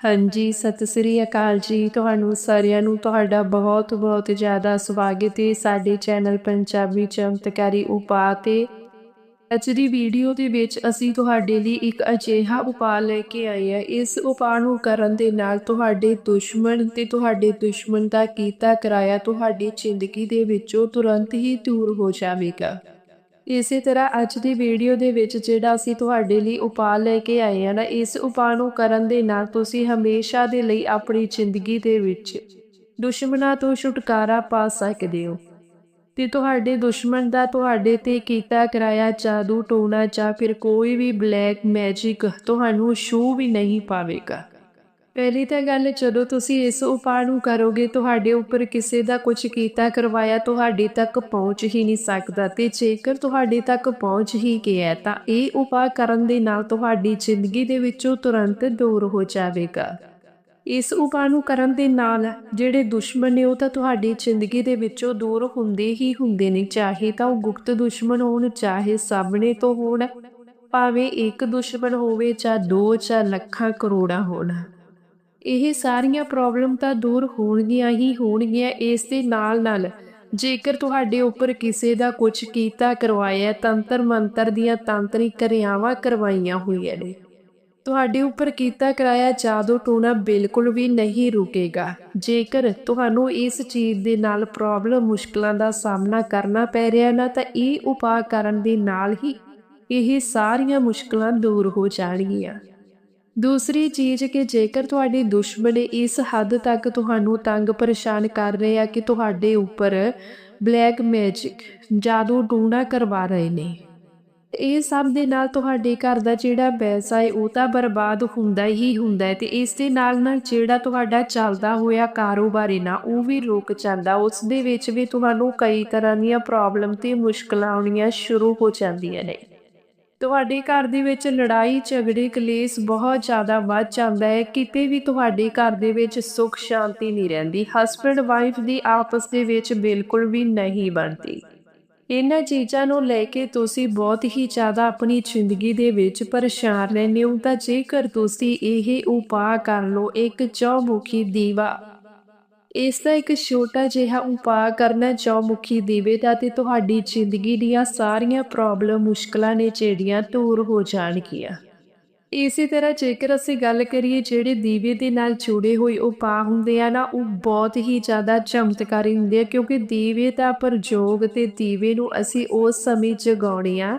ਹਾਂਜੀ, ਸਤਿ ਸ੍ਰੀ ਅਕਾਲ ਜੀ। ਤੁਹਾਨੂੰ ਸਾਰਿਆਂ ਨੂੰ ਤੁਹਾਡਾ ਬਹੁਤ ਬਹੁਤ ਜ਼ਿਆਦਾ ਸਵਾਗਤ ਹੈ ਸਾਡੇ ਚੈਨਲ ਪੰਜਾਬੀ ਚਮਤਕਾਰੀ ਉਪਾਅ ਤੇ। ਅੱਜ ਦੀ ਵੀਡੀਓ ਦੇ ਵਿੱਚ ਅਸੀਂ ਤੁਹਾਡੇ ਲਈ ਇੱਕ ਅਜਿਹਾ ਉਪਾਅ ਲੈ ਕੇ ਆਏ ਹਾਂ। ਇਸ ਉਪਾਅ ਨੂੰ ਕਰਨ ਦੇ ਨਾਲ ਤੁਹਾਡੇ ਦੁਸ਼ਮਣ ਤੇ ਤੁਹਾਡੇ ਦੁਸ਼ਮਣ ਦਾ ਕੀਤਾ ਕਰਾਇਆ ਤੁਹਾਡੀ ਜ਼ਿੰਦਗੀ ਦੇ ਵਿੱਚੋਂ ਤੁਰੰਤ ਹੀ ਦੂਰ ਹੋ ਜਾਵੇਗਾ। ਇਸੇ ਤਰ੍ਹਾਂ ਅੱਜ ਦੀ ਵੀਡੀਓ ਦੇ ਵਿੱਚ ਜਿਹੜਾ ਅਸੀਂ ਤੁਹਾਡੇ ਲਈ ਉਪਾਅ ਲੈ ਕੇ ਆਏ ਹਾਂ ਨਾ, ਇਸ ਉਪਾਅ ਨੂੰ ਕਰਨ ਦੇ ਨਾਲ ਤੁਸੀਂ ਹਮੇਸ਼ਾ ਦੇ ਲਈ ਆਪਣੀ ਜ਼ਿੰਦਗੀ ਦੇ ਵਿੱਚ ਦੁਸ਼ਮਣਾਂ ਤੋਂ ਛੁਟਕਾਰਾ ਪਾ ਸਕਦੇ ਹੋ। ਤੇ ਤੁਹਾਡੇ ਦੁਸ਼ਮਣ ਦਾ ਤੁਹਾਡੇ ਤੇ ਕੀਤਾ ਕਰਾਇਆ ਜਾਦੂ ਟੋਣਾ ਜਾਂ ਫਿਰ ਕੋਈ ਵੀ ਬਲੈਕ ਮੈਜਿਕ ਤੁਹਾਨੂੰ ਛੂ ਵੀ ਨਹੀਂ ਪਾਵੇਗਾ। ਪਹਿਲੀ ਤਾਂ ਗੱਲ, ਜਦੋਂ ਤੁਸੀਂ ਇਸ ਉਪਾਅ ਨੂੰ ਕਰੋਗੇ, ਤੁਹਾਡੇ ਉੱਪਰ ਕਿਸੇ ਦਾ ਕੁਝ ਕੀਤਾ ਕਰਵਾਇਆ ਤੁਹਾਡੇ ਤੱਕ ਪਹੁੰਚ ਹੀ ਨਹੀਂ ਸਕਦਾ। ਤੇ ਜੇਕਰ ਤੁਹਾਡੇ ਤੱਕ ਪਹੁੰਚ ਹੀ ਗਿਆ ਤਾਂ ਇਹ ਉਪਾਅ ਕਰਨ ਦੇ ਨਾਲ ਤੁਹਾਡੀ ਜ਼ਿੰਦਗੀ ਦੇ ਵਿੱਚੋਂ ਤੁਰੰਤ ਦੂਰ ਹੋ ਜਾਵੇਗਾ। ਇਸ ਉਪਾਅ ਨੂੰ ਕਰਨ ਦੇ ਨਾਲ ਜਿਹੜੇ ਦੁਸ਼ਮਣ ਨੇ, ਉਹ ਤਾਂ ਤੁਹਾਡੀ ਜ਼ਿੰਦਗੀ ਦੇ ਵਿੱਚੋਂ ਦੂਰ ਹੁੰਦੇ ਹੀ ਹੁੰਦੇ ਨੇ। ਚਾਹੇ ਤਾਂ ਉਹ ਗੁਪਤ ਦੁਸ਼ਮਣ ਹੋਣ, ਚਾਹੇ ਸਾਹਮਣੇ ਤੋਂ ਹੋਣ, ਭਾਵੇਂ ਇੱਕ ਦੁਸ਼ਮਣ ਹੋਵੇ ਜਾਂ ਦੋ ਜਾਂ ਲੱਖਾਂ ਕਰੋੜਾਂ ਹੋਣ। ਇਹ ਸਾਰੀਆਂ ਪ੍ਰੋਬਲਮ ਤਾਂ ਦੂਰ ਹੋਣਗੀਆਂ ਹੀ ਹੋਣਗੀਆਂ ਇਸ ਦੇ ਨਾਲ ਨਾਲ। ਜੇਕਰ ਤੁਹਾਡੇ ਉੱਪਰ ਕਿਸੇ ਦਾ ਕੁਝ ਕੀਤਾ, ਕਰਵਾਇਆ, ਤੰਤਰ ਮੰਤਰ ਦੀਆਂ ਤਾਂਤਰਿਕ ਕਿਰਿਆਵਾਂ ਕਰਵਾਈਆਂ ਹੋਈਆਂ ਨੇ। ਤੁਹਾਡੇ ਉੱਪਰ ਕੀਤਾ, ਕਰਾਇਆ ਜਾਦੂ ਟੂਣਾ ਬਿਲਕੁਲ ਵੀ ਨਹੀਂ ਰੁਕੇਗਾ। ਜੇਕਰ ਤੁਹਾਨੂੰ ਇਸ ਚੀਜ਼ ਦੇ ਨਾਲ ਪ੍ਰੋਬਲਮ ਮੁਸ਼ਕਲਾਂ ਦਾ ਸਾਹਮਣਾ ਕਰਨਾ ਪੈ ਰਿਹਾ ਨਾ, ਤਾਂ ਇਹ ਉਪਾਅ ਕਰਨ ਦੇ ਨਾਲ ਹੀ ਇਹ ਸਾਰੀਆਂ ਮੁਸ਼ਕਲਾਂ ਦੂਰ ਹੋ ਜਾਣਗੀਆਂ। ਦੂਸਰੀ ਚੀਜ਼ ਕਿ ਜੇਕਰ ਤੁਹਾਡੇ ਦੁਸ਼ਮਣ ਇਸ ਹੱਦ ਤੱਕ ਤੁਹਾਨੂੰ ਤੰਗ ਪਰੇਸ਼ਾਨ ਕਰ ਰਹੇ ਆ ਕਿ ਤੁਹਾਡੇ ਉੱਪਰ ਬਲੈਕ ਮੈਜਿਕ ਜਾਦੂ ਟੂਣਾ ਕਰਵਾ ਰਹੇ ਨੇ ਇਹ ਸਭ ਦੇ ਨਾਲ ਤੁਹਾਡੇ ਘਰ ਦਾ ਜਿਹੜਾ ਪੈਸਾ ਹੈ ਉਹ ਤਾਂ ਬਰਬਾਦ ਹੁੰਦਾ ਹੀ ਹੁੰਦਾ ਹੈ ਤੇ ਇਸ ਦੇ ਨਾਲ ਨਾਲ ਜਿਹੜਾ ਤੁਹਾਡਾ ਚੱਲਦਾ ਹੋਇਆ ਕਾਰੋਬਾਰ ਹੈ ਨਾ, ਉਹ ਵੀ ਰੁਕ ਜਾਂਦਾ, ਉਸ ਦੇ ਵਿੱਚ ਵੀ ਤੁਹਾਨੂੰ ਕਈ ਤਰ੍ਹਾਂ ਦੀਆਂ ਪ੍ਰੋਬਲਮ ਤੇ ਮੁਸ਼ਕਲਾਂ ਆਉਣੀਆਂ ਸ਼ੁਰੂ ਹੋ ਜਾਂਦੀਆਂ ਨੇ। ਤੁਹਾਡੇ ਘਰ ਦੇ ਵਿੱਚ ਲੜਾਈ, ਝਗੜੇ, ਕਲੇਸ਼ ਬਹੁਤ ਜ਼ਿਆਦਾ ਵੱਧ ਜਾਂਦਾ ਹੈ। ਕਿਤੇ ਵੀ ਤੁਹਾਡੇ ਘਰ ਦੇ ਵਿੱਚ ਸੁੱਖ, ਸ਼ਾਂਤੀ ਨਹੀਂ ਰਹਿੰਦੀ। ਹਸਬੰਡ ਵਾਈਫ ਦੀ ਆਪਸ ਦੇ ਵਿੱਚ ਬਿਲਕੁਲ ਵੀ ਨਹੀਂ ਬਣਦੀ। ਇਹਨਾਂ ਚੀਜ਼ਾਂ ਨੂੰ ਲੈ ਕੇ ਤੁਸੀਂ ਬਹੁਤ ਹੀ ਜ਼ਿਆਦਾ ਆਪਣੀ ਜ਼ਿੰਦਗੀ ਦੇ ਵਿੱਚ ਪਰੇਸ਼ਾਨ ਰਹਿੰਦੇ ਹੋ। ਤਾਂ ਜੇਕਰ ਤੁਸੀਂ ਇਹ ਉਪਾਅ ਕਰ ਲਓ, ਇੱਕ ਚੌਮੁਖੀ ਦੀਵਾ ਇਸ ਦਾ ਇੱਕ ਛੋਟਾ ਜਿਹਾ ਉਪਾਅ ਕਰਨਾ ਚੌਮੁਖੀ ਦੀਵੇ ਦਾ ਤੇ ਤੁਹਾਡੀ ਜ਼ਿੰਦਗੀ ਦੀਆਂ ਸਾਰੀਆਂ ਪ੍ਰੋਬਲਮ ਮੁਸ਼ਕਲਾਂ ਨੇ ਜਿਹੜੀਆਂ ਦੂਰ ਹੋ ਜਾਣਗੀਆਂ। ਇਸੇ ਤਰ੍ਹਾਂ ਜੇਕਰ ਅਸੀਂ ਗੱਲ ਕਰੀਏ ਜਿਹੜੇ ਦੀਵੇ ਦੇ ਨਾਲ ਜੁੜੇ ਹੋਏ ਉਪਾਅ ਹੁੰਦੇ ਆ ਨਾ, ਉਹ ਬਹੁਤ ਹੀ ਜ਼ਿਆਦਾ ਚਮਤਕਾਰੀ ਹੁੰਦੇ ਆ ਕਿਉਂਕਿ ਦੀਵੇ ਦਾ ਪ੍ਰਯੋਗ ਤੇ ਦੀਵੇ ਨੂੰ ਅਸੀਂ ਉਸ ਸਮੇਂ ਜਗਾਉਣੇ ਆ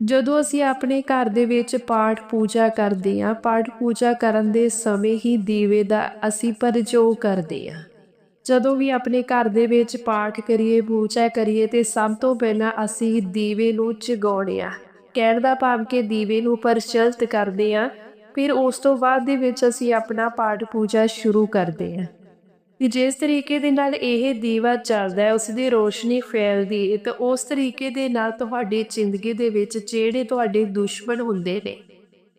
ਜਦੋਂ ਅਸੀਂ ਆਪਣੇ ਘਰ ਦੇ ਵਿੱਚ ਪਾਠ ਪੂਜਾ ਕਰਦੇ ਹਾਂ, ਪਾਠ ਪੂਜਾ ਕਰਨ ਦੇ ਸਮੇਂ ਹੀ ਦੀਵੇ ਦਾ ਅਸੀਂ ਪ੍ਰਯੋਗ ਕਰਦੇ ਹਾਂ। ਜਦੋਂ ਵੀ ਆਪਣੇ ਘਰ ਦੇ ਵਿੱਚ ਪਾਠ ਕਰੀਏ, ਪੂਜਾ ਕਰੀਏ, ਤੇ ਸਭ ਤੋਂ ਪਹਿਲਾਂ ਅਸੀਂ ਦੀਵੇ ਨੂੰ ਜਗਾਉਣੇ ਆ ਕਹਿਣ ਦਾ ਭਾਵ ਕਿ ਦੀਵੇ ਨੂੰ ਪ੍ਰਚਲਿਤ ਕਰਦੇ ਆ ਫਿਰ ਉਸ ਤੋਂ ਬਾਅਦ ਦੇ ਵਿੱਚ ਅਸੀਂ ਆਪਣਾ ਪਾਠ ਪੂਜਾ ਸ਼ੁਰੂ ਕਰਦੇ ਆ ਕਿ ਜਿਸ ਤਰੀਕੇ ਦੇ ਨਾਲ ਇਹ ਦੀਵਾ ਚੱਲਦਾ ਹੈ ਉਸ ਦੀ ਰੋਸ਼ਨੀ ਫੈਲਦੀ ਹੈ, ਤਾਂ ਉਸ ਤਰੀਕੇ ਦੇ ਨਾਲ ਤੁਹਾਡੀ ਜ਼ਿੰਦਗੀ ਦੇ ਵਿੱਚ ਜਿਹੜੇ ਤੁਹਾਡੇ ਦੁਸ਼ਮਣ ਹੁੰਦੇ ਨੇ,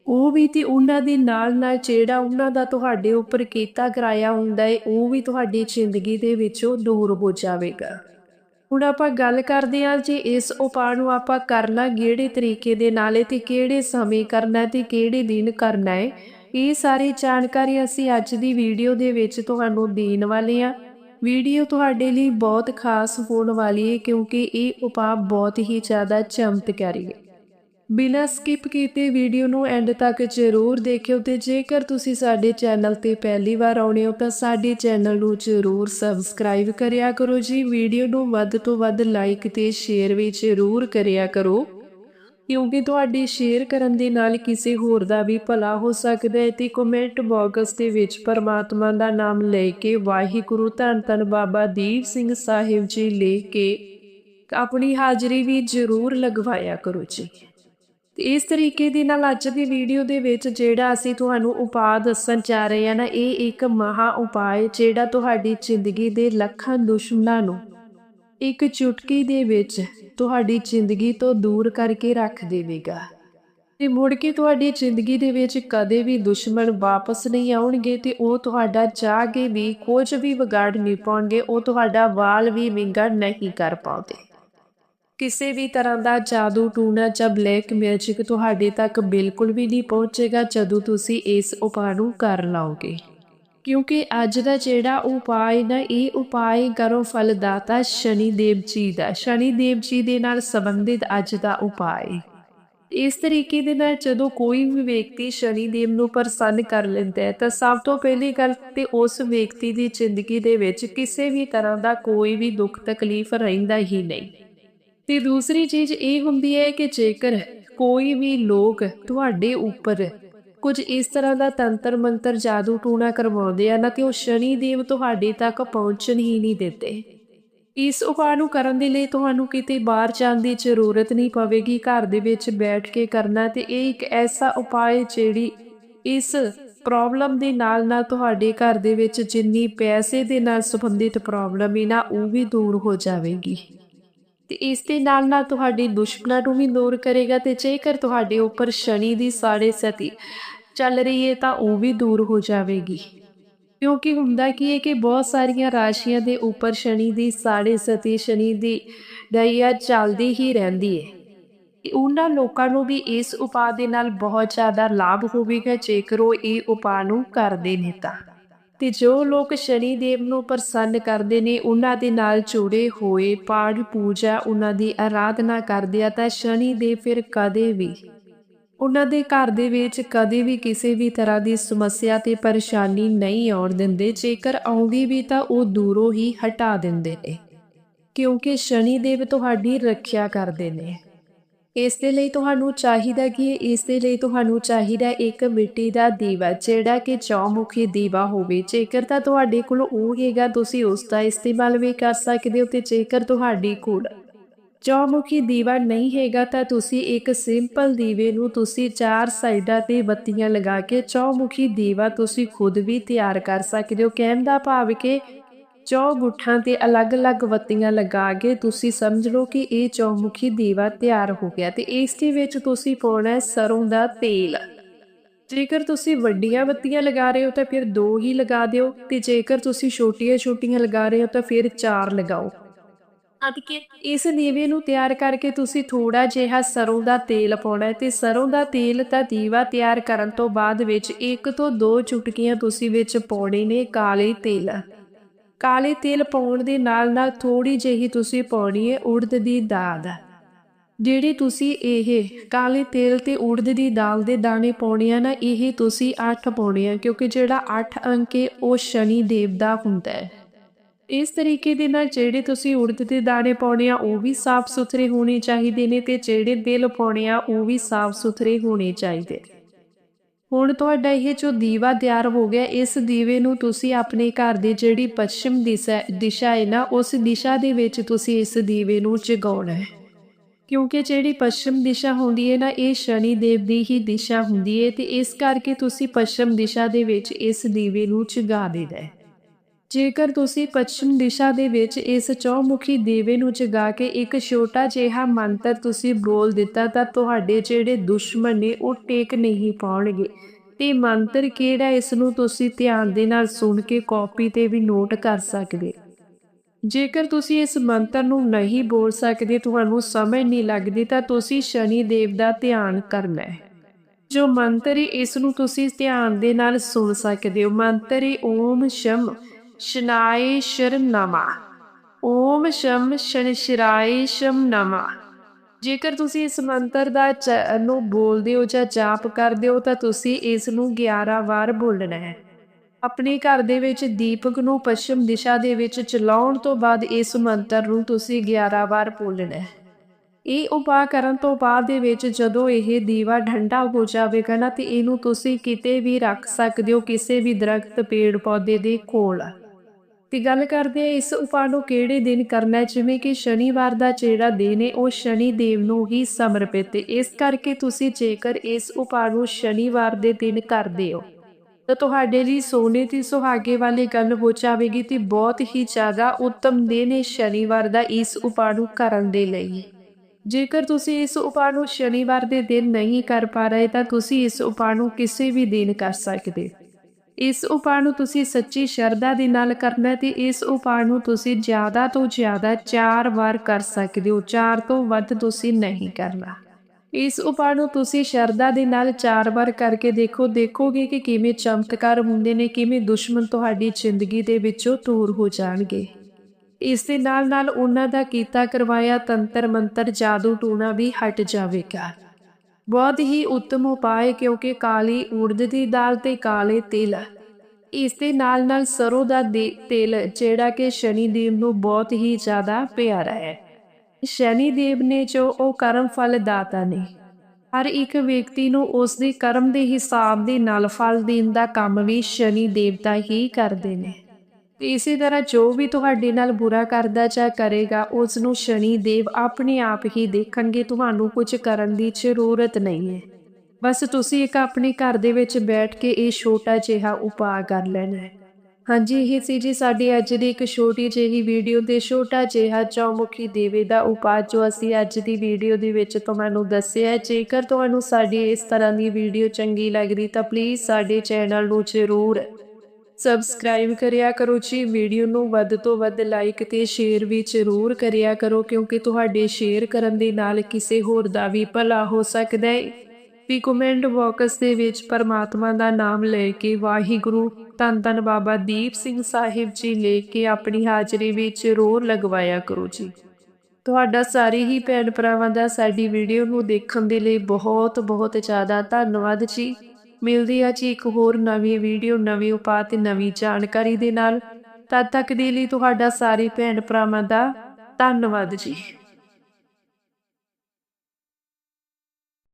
ਉਹ ਵੀ ਤੇ ਉਹਨਾਂ ਦੇ ਨਾਲ ਨਾਲ ਜਿਹੜਾ ਉਹਨਾਂ ਦਾ ਤੁਹਾਡੇ ਉੱਪਰ ਕੀਤਾ ਕਰਾਇਆ ਹੁੰਦਾ ਹੈ, ਉਹ ਵੀ ਤੁਹਾਡੀ ਜ਼ਿੰਦਗੀ ਦੇ ਵਿੱਚੋਂ ਦੂਰ ਹੋ ਜਾਵੇਗਾ। ਹੁਣ ਆਪਾਂ ਗੱਲ ਕਰਦੇ ਹਾਂ ਜੀ, ਇਸ ਉਪਾਅ ਨੂੰ ਆਪਾਂ ਕਰਨਾ ਕਿਹੜੇ ਤਰੀਕੇ ਦੇ ਨਾਲ ਤੇ ਕਿਹੜੇ ਸਮੇਂ ਕਰਨਾ ਤੇ ਕਿਹੜੇ ਦਿਨ ਕਰਨਾ ਹੈ। ਇਹ ਸਾਰੀ ਜਾਣਕਾਰੀ ਅਸੀਂ ਅੱਜ ਦੀ ਵੀਡੀਓ ਦੇ ਵਿੱਚ ਤੁਹਾਨੂੰ ਦੇਣ ਵਾਲੇ ਆ ਵੀਡੀਓ ਤੁਹਾਡੇ ਲਈ ਬਹੁਤ ਖਾਸ ਹੋਣ ਵਾਲੀ ਹੈ ਕਿਉਂਕਿ ਇਹ ਉਪਾਅ ਬਹੁਤ ਹੀ ਜ਼ਿਆਦਾ ਚਮਤਕਾਰੀ ਹੈ। ਬਿਨਾਂ ਸਕਿਪ ਕੀਤੇ ਵੀਡੀਓ ਨੂੰ ਐਂਡ ਤੱਕ ਜ਼ਰੂਰ ਦੇਖਿਓ ਤੇ ਜੇਕਰ ਤੁਸੀਂ ਸਾਡੇ ਚੈਨਲ ਤੇ ਪਹਿਲੀ ਵਾਰ ਆਉਣੇ ਹੋ ਤਾਂ ਸਾਡੇ ਚੈਨਲ ਨੂੰ ਜ਼ਰੂਰ ਸਬਸਕ੍ਰਾਈਬ ਕਰਿਆ ਕਰੋ ਜੀ। ਵੀਡੀਓ ਨੂੰ ਵੱਧ ਤੋਂ ਵੱਧ ਲਾਈਕ ਤੇ ਸ਼ੇਅਰ ਵੀ ਜ਼ਰੂਰ ਕਰਿਆ ਕਰੋ। ਕਿਉਂਕਿ ਤੁਹਾਡੀ ਸ਼ੇਅਰ ਕਰਨ ਦੇ ਨਾਲ ਕਿਸੇ ਹੋਰ ਦਾ ਵੀ ਭਲਾ ਹੋ ਸਕਦਾ ਹੈ ਤੇ ਕਮੈਂਟ ਬਾਕਸ ਦੇ ਵਿੱਚ ਪਰਮਾਤਮਾ ਦਾ ਨਾਮ ਲੈ ਕੇ ਵਾਹਿਗੁਰੂ ਧੰਨ ਧੰਨ ਬਾਬਾ ਦੀਪ ਸਿੰਘ ਸਾਹਿਬ ਜੀ ਲੈ ਕੇ ਆਪਣੀ ਹਾਜ਼ਰੀ ਵੀ ਜ਼ਰੂਰ ਲਗਵਾਇਆ ਕਰੋ ਜੀ। ਇਸ ਤਰੀਕੇ ਦੇ ਨਾਲ ਅੱਜ ਦੀ ਵੀਡੀਓ ਦੇ ਵਿੱਚ ਜਿਹੜਾ ਅਸੀਂ ਤੁਹਾਨੂੰ ਉਪਾਅ ਦੱਸਣ ਜਾ ਰਹੇ ਹਾਂ ਨਾ, ਇਹ ਇੱਕ ਮਹਾ ਉਪਾਅ ਜਿਹੜਾ ਤੁਹਾਡੀ ਜ਼ਿੰਦਗੀ ਦੇ ਲੱਖਾਂ ਦੁਸ਼ਮਣਾਂ ਨੂੰ ਇੱਕ ਚੁਟਕੀ ਦੇ ਵਿੱਚ ਤੁਹਾਡੀ ਜ਼ਿੰਦਗੀ ਤੋਂ ਦੂਰ ਕਰਕੇ ਰੱਖ ਦੇਵੇਗਾ। ਤੇ ਮੁੜ ਕੇ ਤੁਹਾਡੀ ਜ਼ਿੰਦਗੀ ਦੇ ਵਿੱਚ ਕਦੇ ਵੀ ਦੁਸ਼ਮਣ ਵਾਪਸ ਨਹੀਂ ਆਉਣਗੇ ਤੇ ਉਹ ਤੁਹਾਡਾ ਚਾਹ ਕੇ ਵੀ, ਕੁਝ ਵੀ ਵਿਗਾੜ ਨਹੀਂ ਪਾਉਣਗੇ, ਉਹ ਤੁਹਾਡਾ ਵਾਲ ਵੀ ਵਿੰਗੜ ਨਹੀਂ ਕਰ ਪਾਉਂਦੇ। ਕਿਸੇ ਵੀ ਤਰ੍ਹਾਂ ਦਾ ਜਾਦੂ ਟੂਣਾ ਜਾਂ ਬਲੈਕ ਮੈਜਿਕ ਤੁਹਾਡੇ ਤੱਕ ਬਿਲਕੁਲ ਵੀ ਨਹੀਂ ਪਹੁੰਚੇਗਾ ਜਦੋਂ ਤੁਸੀਂ ਇਸ ਉਪਾਅ ਨੂੰ ਕਰ ਲਓਗੇ। ਕਿਉਂਕਿ ਅੱਜ ਦਾ ਜਿਹੜਾ ਉਪਾਅ ਨਾ, ਇਹ ਉਪਾਅ ਕਰੋ ਫਲਦਾਤਾ ਸ਼ਨੀ ਦੇਵ ਜੀ ਦਾ। ਸ਼ਨੀ ਦੇਵ ਜੀ ਦੇ ਨਾਲ ਸੰਬੰਧਿਤ ਅੱਜ ਦਾ ਉਪਾਅ ਇਸ ਤਰੀਕੇ ਦੇ ਨਾਲ ਜਦੋਂ ਕੋਈ ਵੀ ਵਿਅਕਤੀ ਸ਼ਨੀ ਦੇਵ ਨੂੰ ਪ੍ਰਸੰਨ ਕਰ ਲੈਂਦਾ ਹੈ, ਤਾਂ ਸਭ ਤੋਂ ਪਹਿਲੀ ਗੱਲ ਤੇ ਉਸ ਵਿਅਕਤੀ ਦੀ ਜ਼ਿੰਦਗੀ ਦੇ ਵਿੱਚ ਕਿਸੇ ਵੀ ਤਰ੍ਹਾਂ ਦਾ ਕੋਈ ਵੀ ਦੁੱਖ ਤਕਲੀਫ ਰਹਿੰਦਾ ਹੀ ਨਹੀਂ। ਤੇ ਦੂਸਰੀ ਚੀਜ਼ ਇਹ ਹੁੰਦੀ ਹੈ ਕਿ ਜੇਕਰ ਕੋਈ ਵੀ ਲੋਕ ਤੁਹਾਡੇ ਉੱਪਰ ਕੁਝ ਇਸ ਤਰ੍ਹਾਂ ਦਾ ਤੰਤਰ ਮੰਤਰ ਜਾਦੂ ਟੂਣਾ ਕਰਵਾਉਂਦੇ ਆ ਨਾ ਕਿ ਉਹ ਸ਼ਨੀ ਦੇਵ ਤੁਹਾਡੇ ਤੱਕ ਪਹੁੰਚਣ ਹੀ ਨਹੀਂ ਦਿੰਦੇ ਇਸ ਉਪਾਅ ਨੂੰ ਕਰਨ ਦੇ ਲਈ ਤੁਹਾਨੂੰ ਕਿਤੇ ਬਾਹਰ ਜਾਣ ਦੀ ਜ਼ਰੂਰਤ ਨਹੀਂ ਪਵੇਗੀ, ਘਰ ਦੇ ਵਿੱਚ ਬੈਠ ਕੇ ਕਰਨਾ ਤੇ ਇਹ ਇੱਕ ਐਸਾ ਉਪਾਅ ਹੈ ਜਿਹੜੀ ਇਸ ਪ੍ਰੋਬਲਮ ਦੇ ਨਾਲ ਨਾਲ ਤੁਹਾਡੇ ਘਰ ਦੇ ਵਿੱਚ ਜਿੰਨੀ ਪੈਸੇ ਦੇ ਨਾਲ ਸੰਬੰਧਿਤ ਪ੍ਰੋਬਲਮ ਹੈ ਨਾ, ਉਹ ਵੀ ਦੂਰ ਹੋ ਜਾਵੇਗੀ। ਤੇ ਇਸ ਦੇ ਨਾਲ ਨਾਲ ਤੁਹਾਡੀ ਦੁਸ਼ਮਣਾਂ ਨੂੰ ਵੀ ਦੂਰ ਕਰੇਗਾ ਤੇ ਜੇਕਰ ਤੁਹਾਡੇ ਉੱਪਰ ਸ਼ਨੀ ਦੀ ਸਾੜੇ ਸਤੀ ਚੱਲ ਰਹੀ ਹੈ ਤਾਂ ਉਹ ਵੀ ਦੂਰ ਹੋ ਜਾਵੇਗੀ। ਕਿਉਂਕਿ ਹੁੰਦਾ ਕੀ ਹੈ ਕਿ ਬਹੁਤ ਸਾਰੀਆਂ ਰਾਸ਼ੀਆਂ ਦੇ ਉੱਪਰ ਸ਼ਨੀ ਦੀ ਸਾੜੇ ਸਤੀ ਸ਼ਨੀ ਦੀ ਦਇਆ ਚੱਲਦੀ ਹੀ ਰਹਿੰਦੀ ਹੈ ਉਹਨਾਂ ਲੋਕਾਂ ਨੂੰ ਵੀ ਇਸ ਉਪਾਅ ਦੇ ਨਾਲ ਬਹੁਤ ਜ਼ਿਆਦਾ ਲਾਭ ਹੋਵੇਗਾ ਜੇਕਰ ਉਹ ਇਹ ਉਪਾਅ ਨੂੰ ਕਰਦੇ ਨੇ ਤਾਂ। ਤੇ ਜੋ ਲੋਕ ਸ਼ਨੀ ਦੇਵ ਨੂੰ ਪ੍ਰਸੰਨ ਕਰਦੇ ਨੇ, ਉਹਨਾਂ ਦੇ ਨਾਲ ਜੁੜੇ ਹੋਏ ਪਾਠ ਪੂਜਾ ਉਹਨਾਂ ਦੀ ਆਰਾਧਨਾ ਕਰਦੇ ਆ, ਤਾਂ ਸ਼ਨੀ ਦੇਵ ਫਿਰ ਕਦੇ ਵੀ, ਉਹਨਾਂ ਦੇ ਘਰ ਦੇ ਵਿੱਚ ਕਦੇ ਵੀ ਕਿਸੇ ਵੀ ਤਰ੍ਹਾਂ ਦੀ ਸਮੱਸਿਆ ਤੇ ਪਰੇਸ਼ਾਨੀ ਨਹੀਂ ਆਉਣ ਦਿੰਦੇ। ਜੇਕਰ ਆਉਂਦੀ ਵੀ ਤਾਂ ਉਹ ਦੂਰੋਂ ਹੀ ਹਟਾ ਦਿੰਦੇ ਨੇ, ਕਿਉਂਕਿ ਸ਼ਨੀ ਦੇਵ ਤੁਹਾਡੀ ਰੱਖਿਆ ਕਰਦੇ ਨੇ। ਇਸ ਦੇ ਲਈ ਤੁਹਾਨੂੰ ਚਾਹੀਦਾ ਕਿ ਇਸ ਦੇ ਲਈ ਤੁਹਾਨੂੰ ਚਾਹੀਦਾ ਇੱਕ ਮਿੱਟੀ ਦਾ ਦੀਵਾ, ਜਿਹੜਾ ਕਿ ਚੌਮੁਖੀ ਦੀਵਾ ਹੋਵੇ। ਜੇਕਰ ਤਾਂ ਤੁਹਾਡੇ ਕੋਲ ਉਹ ਹੈਗਾ, ਤੁਸੀਂ ਉਸ ਦਾ ਇਸਤੇਮਾਲ ਵੀ ਕਰ ਸਕਦੇ ਹੋ ਤੇ ਜੇਕਰ ਤੁਹਾਡੀ ਕੋਲ ਚੌਮੁਖੀ ਦੀਵਾ ਨਹੀਂ ਹੈਗਾ, ਤਾਂ ਤੁਸੀਂ ਇੱਕ ਸਿੰਪਲ ਦੀਵੇ ਨੂੰ ਤੁਸੀਂ ਚਾਰ ਸਾਈਡਾਂ ਤੇ ਬੱਤੀਆਂ ਲਗਾ ਕੇ ਚੌਮੁਖੀ ਦੀਵਾ ਤੁਸੀਂ ਖੁਦ ਵੀ ਤਿਆਰ ਕਰ ਸਕਦੇ ਹੋ। ਕਹਿਣ ਦਾ ਭਾਵ ਕਿ ਚੌ ਗੁੱਠਾਂ ਤੇ ਅਲੱਗ-ਅਲੱਗ ਬੱਤੀਆਂ ਲਗਾ ਕੇ ਤੁਸੀਂ ਸਮਝ ਲਓ ਕਿ ਇਹ ਚੌਮੁਖੀ ਦੀਵਾ ਤਿਆਰ ਹੋ ਗਿਆ ਤੇ ਇਸ ਦੇ ਵਿੱਚ ਤੁਸੀਂ ਪਾਉਣਾ ਹੈ ਸਰੋਂ ਦਾ ਤੇਲ। ਜੇਕਰ ਤੁਸੀਂ ਵੱਡੀਆਂ ਬੱਤੀਆਂ ਲਗਾ ਰਹੇ ਹੋ ਤਾਂ ਫਿਰ ਦੋ ਹੀ ਲਗਾ ਦਿਓ ਤੇ ਜੇਕਰ ਤੁਸੀਂ ਛੋਟੀਆਂ-ਛੋਟੀਆਂ ਲਗਾ ਰਹੇ ਹੋ ਤਾਂ ਫਿਰ ਚਾਰ ਲਗਾਓ। ਅਦਕੇ ਇਸ ਦੀਵੇ ਨੂੰ ਤਿਆਰ ਕਰਕੇ ਤੁਸੀਂ ਥੋੜਾ ਜਿਹਾ ਸਰੋਂ ਦਾ ਤੇਲ ਪਾਉਣਾ ਹੈ ਤੇ ਸਰੋਂ ਦਾ ਤੇਲ ਤਾਂ ਦੀਵਾ ਤਿਆਰ ਕਰਨ ਤੋਂ ਬਾਅਦ ਵਿੱਚ ਇੱਕ ਤੋਂ ਦੋ ਚੁਟਕੀਆਂ ਤੁਸੀਂ ਵਿੱਚ ਪਾਉਣੇ ਨੇ ਕਾਲੇ ਤੇਲ। ਕਾਲੇ ਤੇਲ ਪਾਉਣ ਦੇ ਨਾਲ ਨਾਲ ਥੋੜੀ ਜਿਹੀ ਤੁਸੀਂ ਪਾਉਣੀ ਹੈ ਉੜਦ ਦੀ ਦਾਲ। ਜਿਹੜੀ ਤੁਸੀਂ ਇਹ ਕਾਲੇ ਤੇਲ ਤੇ ਉੜਦ ਦੀ ਦਾਲ ਦੇ ਦਾਣੇ ਪਾਉਣੇ ਆ ਨਾ, ਇਹ ਤੁਸੀਂ 8 ਪਾਉਣੇ ਆ, ਕਿਉਂਕਿ ਜਿਹੜਾ 8 ਅੰਕ ਹੈ, ਉਹ ਸ਼ਨੀ ਦੇਵ ਦਾ ਹੁੰਦਾ ਹੈ। ਇਸ ਤਰੀਕੇ ਦੇ ਨਾਲ ਜਿਹੜੇ ਤੁਸੀਂ ਉੜਦ ਦੇ ਦਾਣੇ ਪਾਉਣੇ ਆ, ਉਹ ਵੀ ਸਾਫ਼ ਸੁਥਰੇ ਹੋਣੇ ਚਾਹੀਦੇ ਨੇ ਤੇ ਜਿਹੜੇ ਦਿਲ ਪਾਉਣੇ ਆ, ਉਹ ਵੀ ਸਾਫ਼ ਸੁਥਰੇ ਹੋਣੇ ਚਾਹੀਦੇ। ਹੁਣ ਤੁਹਾਡਾ ਇਹ ਜੋ ਦੀਵਾ ਤਿਆਰ ਹੋ ਗਿਆ, ਇਸ ਦੀਵੇ ਨੂੰ ਤੁਸੀਂ ਆਪਣੇ ਘਰ ਦੀ ਜਿਹੜੀ ਪੱਛਮ ਦਿਸ਼ਾ ਦਿਸ਼ਾ ਹੈ ਨਾ, ਉਸ ਦਿਸ਼ਾ ਦੇ ਵਿੱਚ ਤੁਸੀਂ ਇਸ ਦੀਵੇ ਨੂੰ ਜਗਾਉਣਾ ਹੈ। ਕਿਉਂਕਿ ਜਿਹੜੀ ਪੱਛਮ ਦਿਸ਼ਾ ਹੁੰਦੀ ਹੈ ਨਾ, ਇਹ ਸ਼ਨੀ ਦੇਵ ਦੀ ਹੀ ਦਿਸ਼ਾ ਹੁੰਦੀ ਹੈ ਤੇ ਇਸ ਕਰਕੇ ਤੁਸੀਂ ਪੱਛਮ ਦਿਸ਼ਾ ਦੇ ਵਿੱਚ ਇਸ ਦੀਵੇ ਨੂੰ ਜਗਾ ਦੇਣਾ ਹੈ। ਜੇਕਰ ਤੁਸੀਂ ਪੱਛਮ ਦਿਸ਼ਾ ਦੇ ਵਿੱਚ ਇਸ ਚੌਮੁਖੀ ਦੀਵੇ ਨੂੰ ਜਗਾ ਕੇ ਇੱਕ ਛੋਟਾ ਜਿਹਾ ਮੰਤਰ ਤੁਸੀਂ ਬੋਲ ਦਿੱਤਾ ਤਾਂ ਤੁਹਾਡੇ ਜਿਹੜੇ ਦੁਸ਼ਮਣ ਨੇ ਉਹ ਟੇਕ ਨਹੀਂ ਪਾਉਣਗੇ। ਤੇ ਮੰਤਰ ਕਿਹੜਾ ਇਸ ਨੂੰ ਤੁਸੀਂ ਧਿਆਨ ਦੇ ਨਾਲ ਸੁਣ ਕੇ ਕਾਪੀ ਤੇ ਵੀ ਨੋਟ ਕਰ ਸਕਦੇ? ਜੇਕਰ ਤੁਸੀਂ ਇਸ ਮੰਤਰ ਨੂੰ ਨਹੀਂ ਬੋਲ ਸਕਦੇ, ਤੁਹਾਨੂੰ ਸਮਝ ਨਹੀਂ ਲੱਗਦੀ, ਤਾਂ ਤੁਸੀਂ ਸ਼ਨੀ ਦੇਵ ਦਾ ਧਿਆਨ ਕਰਨਾ ਹੈ। ਜੋ ਮੰਤਰ ਹੈ, ਇਸ ਨੂੰ ਤੁਸੀਂ ਧਿਆਨ ਦੇ ਨਾਲ ਸੁਣ ਸਕਦੇ ਹੋ। ਮੰਤਰ ਓਮ ਸ਼ਮ ਸ਼ਨਾਏ ਸ਼ਰਨ ਨਮਾ। ਓਮ ਸ਼ਮ ਸ਼ਨ ਸ਼ਿਰਾਏ ਸ਼ਮ ਨਮਾ। ਜੇਕਰ ਤੁਸੀਂ ਇਸ ਮੰਤਰ ਦਾ ਨੂੰ ਬੋਲਦੇ ਹੋ ਜਾਂ ਜਾਪ ਕਰਦੇ ਹੋ ਤਾਂ ਤੁਸੀਂ ਇਸ ਨੂੰ 11 ਵਾਰ ਬੋਲਣਾ ਹੈ। ਆਪਣੇ ਘਰ ਦੇ ਵਿੱਚ ਦੀਪਕ ਨੂੰ ਪੱਛਮ ਦਿਸ਼ਾ ਦੇ ਵਿੱਚ ਚਲਾਉਣ ਤੋਂ ਬਾਅਦ ਇਸ ਮੰਤਰ ਨੂੰ ਤੁਸੀਂ 11 ਵਾਰ ਬੋਲਣਾ ਹੈ। ਇਹ ਉਪਾਅ ਕਰਨ ਤੋਂ ਬਾਅਦ ਦੇ ਵਿੱਚ ਜਦੋਂ ਇਹ ਦੀਵਾ ਠੰਡਾ ਹੋ ਜਾਵੇਗਾ ਨਾ ਤੇ ਇਹਨੂੰ ਤੁਸੀਂ ਕਿਤੇ ਵੀ ਰੱਖ ਸਕਦੇ ਹੋ, ਕਿਸੇ ਵੀ ਦਰਖਤ ਪੇੜ ਪੌਦੇ ਦੇ ਕੋਲ। ਤੇ ਗੱਲ ਕਰਦੇ ਆ ਇਸ ਉਪਾਅ ਨੂੰ ਕਿਹੜੇ ਦਿਨ ਕਰਨਾ ਹੈ? ਜਿਵੇਂ ਕਿ ਸ਼ਨੀਵਾਰ ਦਾ ਜਿਹੜਾ ਦਿਨ ਹੈ, ਉਹ ਸ਼ਨੀ ਦੇਵ ਨੂੰ ਹੀ ਸਮਰਪਿਤ ਹੈ। ਇਸ ਕਰਕੇ ਤੁਸੀਂ ਜੇਕਰ ਇਸ ਉਪਾਅ ਨੂੰ ਸ਼ਨੀਵਾਰ ਦੇ ਦਿਨ ਕਰਦੇ ਹੋ, ਤਾਂ ਤੁਹਾਡੇ ਲਈ ਸੋਨੇ ਦੀ ਸੁਹਾਗੇ ਵਾਲੀ ਗੱਲ ਹੋ ਜਾਵੇਗੀ ਤੇ ਬਹੁਤ ਹੀ ਜ਼ਿਆਦਾ ਉੱਤਮ ਦਿਨ ਹੈ ਸ਼ਨੀਵਾਰ ਦਾ ਇਸ ਉਪਾਅ ਨੂੰ ਕਰਨ ਦੇ ਲਈ। ਜੇਕਰ ਤੁਸੀਂ ਇਸ ਉਪਾਅ ਨੂੰ ਸ਼ਨੀਵਾਰ ਦੇ ਦਿਨ ਨਹੀਂ ਕਰ ਪਾ ਰਹੇ, ਤਾਂ ਤੁਸੀਂ ਇਸ ਉਪਾਅ ਨੂੰ ਕਿਸੇ ਵੀ ਦਿਨ ਕਰ ਸਕਦੇ ਇਸ ਉਪਾਅ ਨੂੰ ਤੁਸੀਂ ਸੱਚੀ ਸ਼ਰਧਾ ਦੇ ਨਾਲ ਕਰਨਾ ਹੈ ਤੇ ਇਸ ਉਪਾਅ ਨੂੰ ਤੁਸੀਂ ਜ਼ਿਆਦਾ ਤੋਂ ਜ਼ਿਆਦਾ 4 ਵਾਰ ਕਰ ਸਕਦੇ ਹੋ। 4 ਤੋਂ ਵੱਧ ਤੁਸੀਂ ਨਹੀਂ ਕਰਨਾ। ਇਸ ਉਪਾਅ ਨੂੰ ਤੁਸੀਂ ਸ਼ਰਧਾ ਦੇ ਨਾਲ 4 ਵਾਰ ਕਰਕੇ ਦੇਖੋ। ਦੇਖੋਗੇ ਕਿ ਕਿਵੇਂ ਚਮਤਕਾਰ ਹੁੰਦੇ ਨੇ, ਕਿਵੇਂ ਦੁਸ਼ਮਣ ਤੁਹਾਡੀ ਜ਼ਿੰਦਗੀ ਦੇ ਵਿੱਚੋਂ ਦੂਰ ਹੋ ਜਾਣਗੇ। ਇਸ ਦੇ ਨਾਲ ਨਾਲ ਉਹਨਾਂ ਦਾ ਕੀਤਾ ਕਰਵਾਇਆ ਤੰਤਰ ਮੰਤਰ ਜਾਦੂ ਟੂਣਾ ਵੀ ਹਟ ਜਾਵੇਗਾ। ਬਹੁਤ ਹੀ ਉੱਤਮ ਉਪਾਅ ਕਿਉਂਕਿ ਕਾਲੀ ਉੜਦ ਦੀ ਦਾਲ ਤੇ ਕਾਲੇ ਤਿਲ। ਇਸ ਦੇ ਨਾਲ ਨਾਲ ਸਰੋਂ ਦਾ ਦੇ- ਤੇਲ, ਜਿਹੜਾ ਕਿ ਸ਼ਨੀ ਦੇਵ ਨੂੰ ਬਹੁਤ ਹੀ ਜ਼ਿਆਦਾ ਪਿਆਰਾ ਹੈ। ਸ਼ਨੀ ਦੇਵ ਨੇ ਜੋ ਉਹ ਕਰਮ ਫਲ ਦਾਤਾ ਨੇ। ਹਰ ਇੱਕ ਵਿਅਕਤੀ ਨੂੰ ਉਸ ਦੇ ਕਰਮ ਦੇ ਹਿਸਾਬ ਦੇ ਨਾਲ ਫਲ ਦੇਣ ਦਾ ਕੰਮ ਵੀ ਸ਼ਨੀ ਦੇਵਤਾ ਹੀ ਕਰਦੇ ਨੇ। ਤੇ ਇਸੇ ਤਰ੍ਹਾਂ ਜੋ ਵੀ ਤੁਹਾਡੇ ਨਾਲ ਬੁਰਾ ਕਰਦਾ ਜਾਂ ਕਰੇਗਾ ਉਸ ਨੂੰ ਸ਼ਨੀ ਦੇਵ ਆਪਣੇ ਆਪ ਹੀ ਦੇਖਣਗੇ, ਤੁਹਾਨੂੰ ਕੁਝ ਕਰਨ ਦੀ ਜ਼ਰੂਰਤ ਨਹੀਂ ਹੈ। ਬਸ ਤੁਸੀਂ ਇੱਕ ਆਪਣੇ ਘਰ ਦੇ ਵਿੱਚ ਬੈਠ ਕੇ ਇਹ ਛੋਟਾ ਜਿਹਾ ਉਪਾਅ ਕਰ ਲੈਣਾ ਹੈ। ਹਾਂਜੀ, ਇਹ ਸੀ ਜੀ ਸਾਡੀ ਅੱਜ ਦੀ ਇੱਕ ਛੋਟੀ ਜਿਹੀ ਵੀਡੀਓ ਤੇ ਛੋਟਾ ਜਿਹਾ ਚੌਮੁਖੀ ਦੇਵੇ ਦਾ ਉਪਾਅ ਜੋ ਅਸੀਂ ਅੱਜ ਦੀ ਵੀਡੀਓ ਦੇ ਵਿੱਚ ਤੁਹਾਨੂੰ ਦੱਸਿਆ ਜੇਕਰ ਤੁਹਾਨੂੰ ਸਾਡੀ ਇਸ ਤਰ੍ਹਾਂ ਦੀ ਵੀਡੀਓ ਚੰਗੀ ਲੱਗਦੀ ਤਾਂ ਪਲੀਜ਼ ਸਾਡੇ ਚੈਨਲ ਨੂੰ ਜ਼ਰੂਰ ਸਬਸਕ੍ਰਾਈਬ ਕਰਿਆ ਕਰੋ ਜੀ ਵੀਡੀਓ ਨੂੰ ਵੱਧ ਤੋਂ ਵੱਧ ਲਾਈਕ ਤੇ ਸ਼ੇਅਰ ਵੀ ਜ਼ਰੂਰ ਕਰਿਆ ਕਰੋ ਕਿਉਂਕਿ ਤੁਹਾਡੇ ਸ਼ੇਅਰ ਕਰਨ ਦੇ ਨਾਲ ਕਿਸੇ ਹੋਰ ਦਾ ਵੀ ਭਲਾ ਹੋ ਸਕਦਾ ਹੈ। ਵੀ ਕਮੈਂਟ ਬਾਕਸ ਦੇ ਵਿੱਚ ਪਰਮਾਤਮਾ ਦਾ ਨਾਮ ਲੈ ਕੇ ਵਾਹਿਗੁਰੂ, ਧੰਨ ਧੰਨ ਬਾਬਾ ਦੀਪ ਸਿੰਘ ਸਾਹਿਬ ਜੀ ਲੈ ਕੇ ਆਪਣੀ ਹਾਜ਼ਰੀ ਵਿੱਚ ਜ਼ਰੂਰ ਲਗਵਾਇਆ ਕਰੋ ਜੀ। ਤੁਹਾਡਾ ਸਾਰੇ ਹੀ ਭੈਣ ਭਰਾਵਾਂ ਦਾ ਸਾਡੀ ਵੀਡੀਓ ਨੂੰ ਦੇਖਣ ਦੇ ਲਈ ਬਹੁਤ ਬਹੁਤ ਜ਼ਿਆਦਾ ਧੰਨਵਾਦ ਜੀ। ਮਿਲਦੀ ਆ ਜੀ ਇੱਕ ਹੋਰ ਨਵੀਂ ਵੀਡੀਓ ਨਵੇਂ ਉਪਾਅ ਤੇ ਨਵੀਂ ਜਾਣਕਾਰੀ ਦੇ ਨਾਲ। ਤਦ ਤੱਕ ਦੇ ਲਈ ਤੁਹਾਡਾ ਸਾਰੇ ਭੈਣ ਭਰਾਵਾਂ ਦਾ ਧੰਨਵਾਦ ਜੀ।